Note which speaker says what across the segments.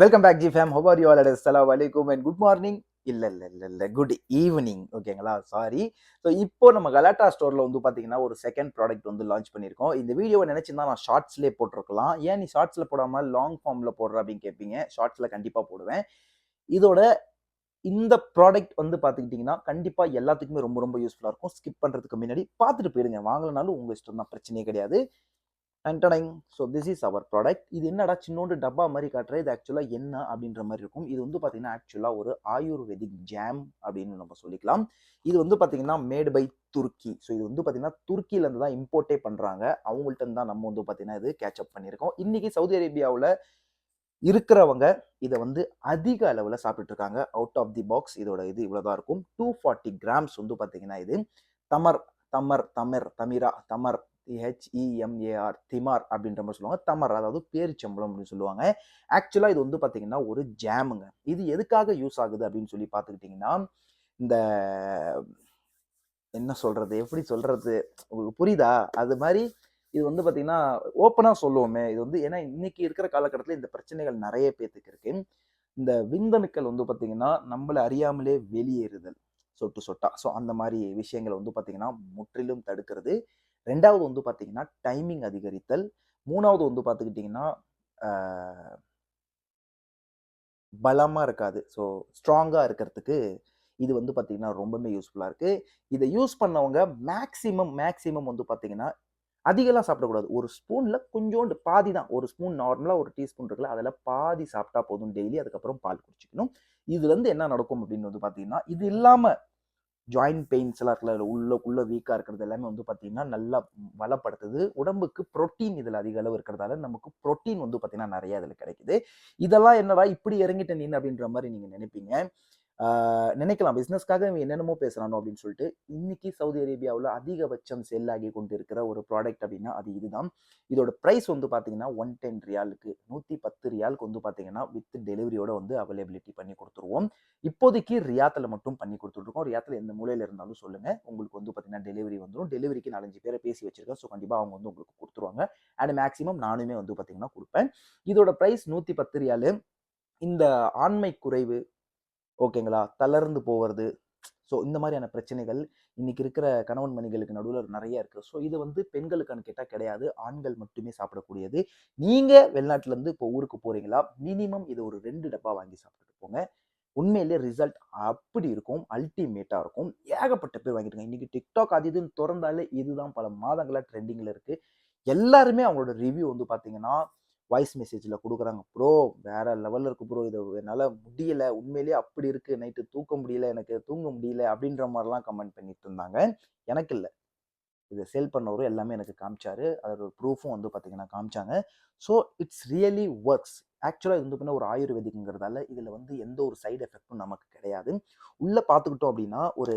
Speaker 1: Welcome back G fam how are you all அஸ்ஸலாமு வலைக்கும் and good morning இல்லை இல்லை இல்லை இல்லை. குட் ஈவினிங் ஓகேங்களா சாரி ஸோ இப்போ நம்ம கலாட்டா ஸ்டோரில் வந்து பார்த்தீங்கன்னா ஒரு செகண்ட் ப்ராடக்ட் வந்து லான்ச் பண்ணியிருக்கோம். இந்த வீடியோவை நினச்சிருந்தா நான் ஷார்ட்ஸ்லேயே போட்டிருக்கலாம். ஏன் நீ ஷார்ட்ஸில் போடாமல் லாங் ஃபார்மில் போடுற அப்படின்னு கேட்பீங்க ஷார்ட்ஸில் கண்டிப்பாக போடுவேன். இதோட இந்த ப்ராடக்ட் வந்து பார்த்துக்கிட்டிங்கன்னா கண்டிப்பாக எல்லாத்துக்குமே ரொம்ப ரொம்ப யூஸ்ஃபுல்லாக இருக்கும். ஸ்கிப் பண்ணுறதுக்கு முன்னாடி பார்த்துட்டு போயிடுங்க. வாங்கலனாலும் உங்கள் இஷ்டம் தான் பிரச்சனையே கிடையாது. டன்டடைங் so this is our product இது என்னடா சின்னோண்டு டப்பா மாதிரி காட்டுற இது ஆக்சுவலாக என்ன அப்படின்ற மாதிரி இருக்கும். இது வந்து பார்த்தீங்கன்னா ஆக்சுவலாக ஒரு ஆயுர்வேதிக் ஜாம் அப்படின்னு நம்ம சொல்லிக்கலாம். இது வந்து பார்த்தீங்கன்னா மேட் பை துருக்கி ஸோ இது வந்து பார்த்தீங்கன்னா துருக்கியிலேருந்து தான் இம்போர்ட்டே பண்ணுறாங்க அவங்கள்ட்ட தான் நம்ம வந்து பார்த்தீங்கன்னா இது கேட்சப் பண்ணியிருக்கோம். இன்றைக்கி சவுதி அரேபியாவில் இருக்கிறவங்க இதை வந்து அதிக அளவில் சாப்பிட்டு இருக்காங்க அவுட் ஆஃப் தி பாக்ஸ் இதோட இது இவ்வளோதான் இருக்கும். டூ ஃபார்ட்டி கிராம்ஸ் வந்து பார்த்தீங்கன்னா இது. தமர் தமர் தமிர் தமிரா தமர் ஹெச்இஎம்ஏஆர் திமார் அப்படின்ற மாதிரி சொல்லுவாங்க. தமர் அதாவது பேரிச்சம்பளம் அப்படின்னு சொல்லுவாங்க. ஆக்சுவலாக இது வந்து பார்த்தீங்கன்னா ஒரு ஜாமுங்க. இது எதுக்காக யூஸ் ஆகுது அப்படின்னு சொல்லி பார்த்துக்கிட்டிங்கன்னா இந்த என்ன சொல்கிறது எப்படி சொல்கிறது உங்களுக்கு புரியுதா? அது மாதிரி இது வந்து பார்த்தீங்கன்னா ஓப்பனாக சொல்லுவோமே. இது வந்து ஏன்னா இன்னைக்கு இருக்கிற காலகட்டத்தில் இந்த பிரச்சனைகள் நிறைய பேர்த்துக்கு இருக்கு. இந்த விந்தணுக்கள் வந்து பார்த்தீங்கன்னா நம்மளை அறியாமலே வெளியேறுதல் சொட்டு சொட்டா. ஸோ அந்த மாதிரி விஷயங்களை வந்து பார்த்தீங்கன்னா முற்றிலும் தடுக்கிறது. ரெண்டாவது வந்து பார்த்தீங்கன்னா டைமிங் அதிகரித்தல். மூணாவது வந்து பார்த்துக்கிட்டிங்கன்னா பலமாக இருக்காது. ஸோ ஸ்ட்ராங்காக இருக்கிறதுக்கு இது வந்து பார்த்தீங்கன்னா ரொம்பவே யூஸ்ஃபுல்லாக இருக்குது இதை யூஸ் பண்ணவங்க மேக்ஸிமம் மேக்ஸிமம் வந்து பார்த்தீங்கன்னா அதிகலாம் சாப்பிடக்கூடாது. ஒரு ஸ்பூனில் கொஞ்சோண்டு பாதி தான். ஒரு ஸ்பூன் நார்மலாக ஒரு டீஸ்பூன் இருக்குல்ல அதில் பாதி சாப்பிட்டா போதும் டெய்லி அதுக்கப்புறம் பால் குடிச்சிக்கணும். இதுலேருந்து என்ன நடக்கும் அப்படின்னு வந்து பார்த்தீங்கன்னா இது இல்லாமல் ஜாயின்ட் பெயின்ஸ் எல்லாம் இருக்குல்ல உள்ள உள்ள வீக்காக இருக்கிறது எல்லாமே வந்து பார்த்தீங்கன்னா நல்லா வளப்படுத்துது. உடம்புக்கு ப்ரோட்டீன் இதில் அதிக அளவு இருக்கிறதால நமக்கு ப்ரோட்டீன் வந்து பார்த்தீங்கன்னா நிறைய இதில் கிடைக்குது. இதெல்லாம் என்னடா இப்படி இறங்கிட்ட நீ அப்படின்ற மாதிரி நீங்கள் நினைப்பீங்க. நினைக்கலாம். பிஸ்னஸ்க்காக இவன் என்னென்னமோ பேசுகிறானோ அப்படின்னு சொல்லிட்டு இன்னைக்கு சவுதி அரேபியாவில் அதிகபட்சம் செல் ஆகி கொண்டு இருக்கிற ஒரு ப்ராடக்ட் அப்படின்னா அது இதுதான். இதோட ப்ரைஸ் வந்து பார்த்தீங்கன்னா ஒன் டென் ரியாலுக்கு நூற்றி பத்து ரியாலுக்கு வந்து பார்த்தீங்கன்னா வித் டெலிவரியோட வந்து அவைலபிலிட்டி பண்ணி கொடுத்துருவோம். இப்போதைக்கு ரியாத்தில் மட்டும் பண்ணி கொடுத்துட்ருக்கோம். ரியாத்தில் எந்த மூலையில் இருந்தாலும் சொல்லுங்கள் உங்களுக்கு வந்து பார்த்தீங்கன்னா டெலிவரி வந்துடும் டெலிவரிக்கு நாலஞ்சு பேரை பேசி வச்சிருக்கேன். ஸோ கண்டிப்பாக அவங்க வந்து உங்களுக்கு கொடுத்துருவாங்க. அண்ட் மேக்ஸிமம் நானுமே வந்து பார்த்தீங்கன்னா கொடுப்பேன். இதோட ப்ரைஸ் நூற்றி பத்து ரியாலு. இந்த ஆண்மை குறைவு ஓகேங்களா? தளர்ந்து போவது. ஸோ இந்த மாதிரியான பிரச்சனைகள் இன்னைக்கு இருக்கிற கணவன் மணிகளுக்கு நடுவில் நிறைய இருக்கு. ஸோ இது வந்து பெண்களுக்கான கேட்டால் கிடையாது. ஆண்கள் மட்டுமே சாப்பிடக்கூடியது. நீங்கள் வெளிநாட்டிலேருந்து இப்போ ஊருக்கு போறீங்களா? மினிமம் இது ஒரு ரெண்டு டப்பா வாங்கி சாப்பிட்டுட்டு போங்க. உண்மையிலே ரிசல்ட் அப்படி இருக்கும். அல்டிமேட்டாக இருக்கும். ஏகப்பட்ட பேர் வாங்கிட்டுருங்க இன்னைக்கு டிக்டாக் அது இதுன்னு திறந்தாலே இதுதான் பல மாதங்களாக ட்ரெண்டிங்கில் இருக்கு. எல்லாருமே அவங்களோட ரிவ்யூ வந்து பார்த்தீங்கன்னா வாய்ஸ் மெசேஜில் கொடுக்குறாங்க. ப்ரோ வேற லெவலில் இருக்கு ப்ரோ இது என்னால் முடியல. உண்மையிலேயே அப்படி இருக்குது நைட்டு தூக்க முடியல. எனக்கு தூங்க முடியல. அப்படின்ற மாதிரிலாம் கமெண்ட் பண்ணிட்டு இருந்தாங்க. எனக்கு இல்லை. இதை சேல் பண்ணவரும் எல்லாமே எனக்கு காமிச்சாரு. அதோட ப்ரூஃபும் வந்து பார்த்தீங்கன்னா காமிச்சாங்க. ஸோ இட்ஸ் ரியலி ஒர்க்ஸ் ஆக்சுவலாக இது வந்து பண்ண ஒரு ஆயுர்வேதிக்ங்கிறதால இதில் வந்து எந்த ஒரு சைடு எஃபெக்டும் நமக்கு கிடையாது. உள்ளே பார்த்துக்கிட்டோம் அப்படின்னா ஒரு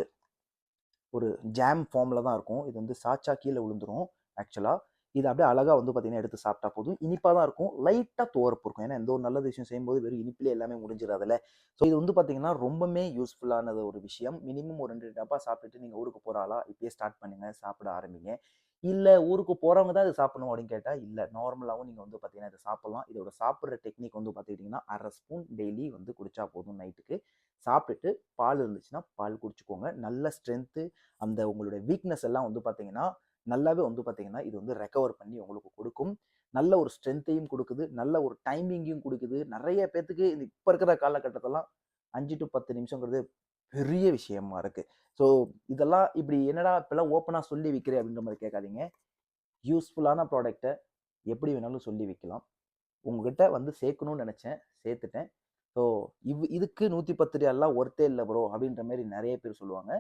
Speaker 1: ஒரு ஜாம் ஃபார்மில் தான் இருக்கும். இது வந்து சாச்சா கீழே விழுந்துரும் ஆக்சுவலாக இது அப்படியே அழகாக வந்து பார்த்தீங்கன்னா எடுத்து சாப்பிட்டா போதும். இனிப்பாக தான் இருக்கும். லைட்டாக துவரப்பு இருக்கும். ஏன்னா எந்த ஒரு நல்ல விஷயம் செய்யும்போது வெறும் இனிப்பிலே எல்லாமே முடிஞ்சிடாதுல ஸோ இது வந்து பார்த்தீங்கன்னா ரொம்பவே யூஸ்ஃபுல்லானது ஒரு விஷயம். மினிமம் ஒரு ரெண்டு டப்பா சாப்பிட்டுட்டு நீங்கள் ஊருக்கு போகிறாளா இப்பயே ஸ்டார்ட் பண்ணுங்க சாப்பிட ஆரம்பிங்க. இல்லை ஊருக்கு போகிறவங்க தான் இது சாப்பிடணும் அப்படின்னு கேட்டால் இல்லை. நார்மலாகவும் நீங்கள் வந்து பார்த்தீங்கன்னா இதை சாப்பிட்லாம். இதோட சாப்பிட்ற டெக்னிக் வந்து பார்த்துக்கிட்டிங்கன்னா அரை ஸ்பூன் டெய்லி வந்து குடிச்சா போதும் நைட்டுக்கு. சாப்பிட்டுட்டு பால் இருந்துச்சுன்னா பால் குடிச்சுக்கோங்க. நல்ல ஸ்ட்ரென்த்து அந்த உங்களுடைய வீக்னஸ் எல்லாம் வந்து பார்த்தீங்கன்னா நல்லாவே வந்து பார்த்தீங்கன்னா இது வந்து ரெக்கவர் பண்ணி உங்களுக்கு கொடுக்கும். நல்ல ஒரு ஸ்ட்ரென்த்தையும் கொடுக்குது. நல்ல ஒரு டைமிங்கையும் கொடுக்குது. நிறைய பேர்த்துக்கு இது இப்போ இருக்கிற காலகட்டத்தெல்லாம் அஞ்சு டு பத்து நிமிஷங்கிறது பெரிய விஷயமா இருக்கு. ஸோ இதெல்லாம் இப்படி என்னடா இப்பெல்லாம் ஓப்பனாக சொல்லி விற்கிறேன் அப்படின்ற மாதிரி கேட்காதீங்க. யூஸ்ஃபுல்லான ப்ராடக்டை எப்படி வேணாலும் சொல்லி விற்கலாம் உங்ககிட்ட வந்து சேர்க்கணும்னு நினச்சேன். சேர்த்துட்டேன். ஸோ இவ் இதுக்கு நூற்றி பத்து ரூபாயெல்லாம் ஒர்த்தே இல்லை ப்ரோ அப்படின்ற மாதிரி நிறைய பேர் சொல்லுவாங்க.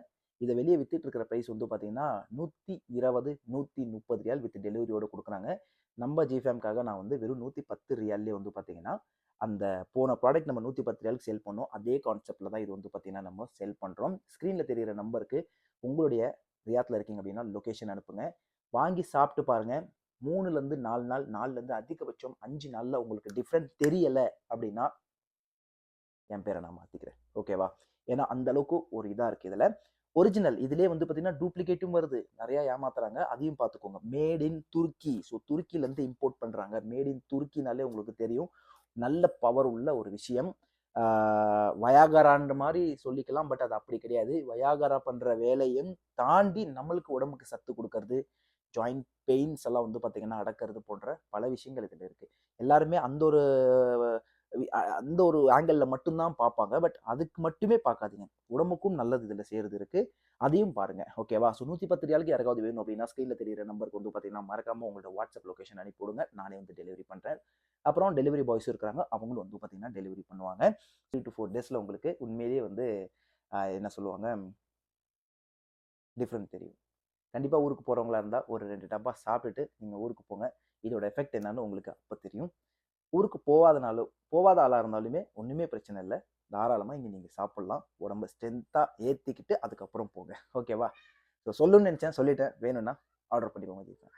Speaker 1: இதை வெளியே வித்துட்டு இருக்கிற ப்ரைஸ் வந்து பார்த்தீங்கன்னா நூற்றி இருபது நூற்றி முப்பது ரூபாய் வித் டெலிவரியோடு கொடுக்குறாங்க. நம்ம ஜிஃபேம்காக நான் வந்து வெறும் நூற்றி பத்து ரியால்லே வந்து பார்த்தீங்கன்னா அந்த போன ப்ராடக்ட் நம்ம நூற்றி பத்து ரியாலுக்கு சேல் பண்ணோம். அதே கான்செப்டில் தான் இது வந்து பார்த்தீங்கன்னா நம்ம சேல் பண்ணுறோம் ஸ்க்ரீனில் தெரிகிற நம்பருக்கு உங்களுடைய ரியாத்தில் இருக்கீங்க அப்படின்னா லொக்கேஷன் அனுப்புங்க. வாங்கி சாப்பிட்டு பாருங்கள் மூணுலேருந்து நாலு நாள் நாலுலேருந்து அதிகபட்சம் அஞ்சு நாளில் உங்களுக்கு டிஃப்ரெண்ட் தெரியலை அப்படின்னா என் பேரை நான் மாற்றிக்கிறேன் ஓகேவா ஏன்னா அந்த அளவுக்கு ஒரு இதாக இருக்குது இதில். ஒரிஜினல் இதுலேயே வந்து பார்த்தீங்கன்னா டூப்ளிகேட்டும் வருது. நிறையா ஏமாத்துறாங்க. அதையும் பார்த்துக்கோங்க மேட் இன் துருக்கி ஸோ துருக்கிலேருந்து இம்போர்ட் பண்ணுறாங்க மேட் இன் துருக்கினாலே உங்களுக்கு தெரியும். நல்ல பவர் உள்ள ஒரு விஷயம். வயாகரான்ற மாதிரி சொல்லிக்கலாம். பட் அது அப்படி கிடையாது. வயாகரா பண்ணுற வேலையும் தாண்டி நம்மளுக்கு உடம்புக்கு சத்து கொடுக்கறது ஜாயிண்ட் பெயின்ஸ் எல்லாம் வந்து பார்த்தீங்கன்னா அடக்கிறது போன்ற பல விஷயங்கள் இதில் இருக்குது எல்லாருமே அந்த ஒரு அந்த ஒரு ஆங்கிளில் மட்டும்தான் பார்ப்பாங்க. பட் அதுக்கு மட்டுமே பார்க்காதீங்க. உடம்புக்கும் நல்லது இதில் செய்கிறது இருக்குது அதையும் பாருங்கள் ஓகேவா ஸோ நூற்றி பத்து ரியாலுக்கு யாருக்காவது வேணும் அப்படின்னா ஸ்க்ரீனில் தெரியிற நம்பருக்கு வந்து பார்த்தீங்கன்னா மறக்காமல் உங்களோட வாட்ஸ்அப் லொக்கேஷன் அனுப்பிவிடுங்க நானே வந்து டெலிவரி பண்ணுறேன் அப்புறம் டெலிவரி பாய்ஸும் இருக்கிறாங்க அவங்களும் வந்து பார்த்தீங்கன்னா டெலிவரி பண்ணுவாங்க. த்ரீ டு ஃபோர் டேஸில் உங்களுக்கு உண்மையிலேயே வந்து என்ன சொல்லுவாங்க? டிஃப்ரெண்ட் தெரியும். கண்டிப்பாக ஊருக்கு போகிறவங்களா இருந்தால் ஒரு ரெண்டு டப்பா சாப்பிட்டுட்டு நீங்கள் ஊருக்கு போங்க. இதோட எஃபெக்ட் என்னன்னு உங்களுக்கு அப்போ தெரியும். ஊருக்கு போகாதனாலும் போகாத ஆளாக இருந்தாலுமே ஒன்றுமே பிரச்சனை இல்லை. தாராளமாக இங்கே நீங்கள் சாப்பிட்லாம். உடம்ப ஸ்ட்ரென்த்தாக ஏற்றிக்கிட்டு அதுக்கப்புறம் போங்க. ஓகேவா ஸோ சொல்லணும்னு நினச்சேன். சொல்லிட்டேன். வேணும்னா ஆர்டர் பண்ணிக்கோங்க தீபா